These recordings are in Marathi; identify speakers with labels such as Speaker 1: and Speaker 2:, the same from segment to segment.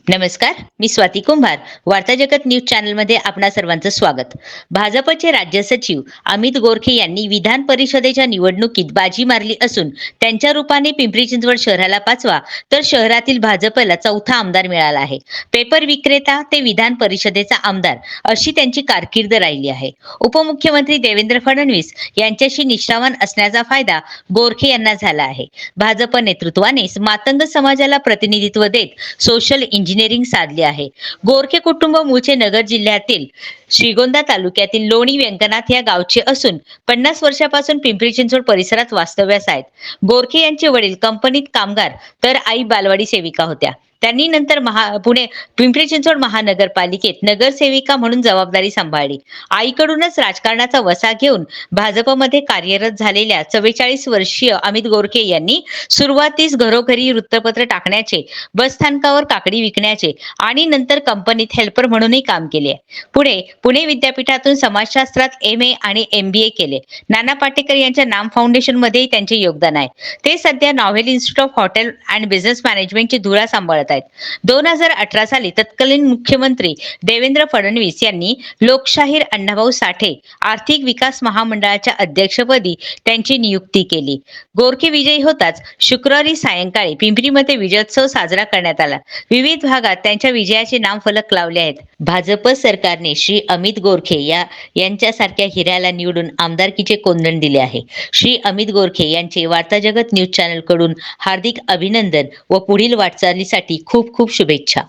Speaker 1: नमस्कार मी स्वाती कुंभार वार्ता जगत न्यूज चॅनलमध्ये आपणा सर्वांचं स्वागत. भाजपचे राज्य सचिव अमित गोरखे यांनी विधान परिषदेच्या निवडणुकीत बाजी मारली असून त्यांच्या रूपाने पिंपरी चिंचवड शहराला पाचवा तर शहरातील भाजपला चौथा आमदार मिळाला आहे. पेपर विक्रेता ते विधान परिषदेचा आमदार अशी त्यांची कारकीर्द राहिली आहे. उपमुख्यमंत्री देवेंद्र फडणवीस यांच्याशी निष्ठावान असण्याचा फायदा गोरखे यांना झाला आहे. भाजप नेतृत्वाने मातंग समाजाला प्रतिनिधित्व देत सोशल इंजिनिअरिंग साधले आहे. गोरखे कुटुंब मूळचे नगर जिल्ह्यातील श्रीगोंदा तालुक्यातील लोणी व्यंकनाथ या गावचे असून पन्नास वर्षापासून पिंपरी चिंचवड परिसरात वास्तव्यास आहेत. गोरखे यांचे वडील कंपनीत कामगार तर आई बालवाडी सेविका होत्या. त्यांनी नंतर महा पुणे पिंपरी चिंचवड महानगरपालिकेत नगरसेविका म्हणून जबाबदारी सांभाळली. आईकडूनच राजकारणाचा वसा घेऊन भाजपमध्ये कार्यरत झालेल्या चव्वेचाळीस वर्षीय अमित गोरखे यांनी सुरुवातीस घरोघरी वृत्तपत्र टाकण्याचे बस स्थानकावर काकडी विकण्याचे आणि नंतर कंपनीत हेल्पर म्हणूनही काम केले. पुढे पुणे विद्यापीठातून समाजशास्त्रात एम ए आणि एम बी ए केले. नाना पाटेकर यांच्या नाम फाउंडेशन मध्येही त्यांचे योगदान आहे. ते सध्या novel institute of hotel and business मॅनेजमेंटची धुरा सांभाळत आहेत. दोन हजार अठरा साली तत्कालीन मुख्यमंत्री देवेंद्र फडणवीस यांनी लोकशाहीर अण्णाभाऊ साठे आर्थिक विकास महामंडळाच्या अध्यक्षपदी त्यांची नियुक्ती केली. गोरखे विजयी होताच शुक्रवारी सायंकाळी पिंपरीमध्ये विजयोत्सव साजरा करण्यात आला. विविध भागात त्यांच्या विजयाचे नाम फलक लावले आहेत. भाजप सरकारने श्री अमित गोरखे या यांच्यासारख्या हिऱ्याला निवडून आमदारकीचे कोंदण दिले आहे. श्री अमित गोरखे यांचे वार्ता जगत न्यूज चॅनलकडून हार्दिक अभिनंदन व पुढील वाटचालीसाठी खूप खूप शुभेच्छा.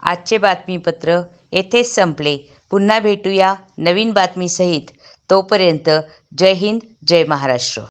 Speaker 1: आजचे बातमीपत्र येथेच संपले. पुन्हा भेटूया नवीन बातमीसहित. तोपर्यंत जय हिंद जय महाराष्ट्र.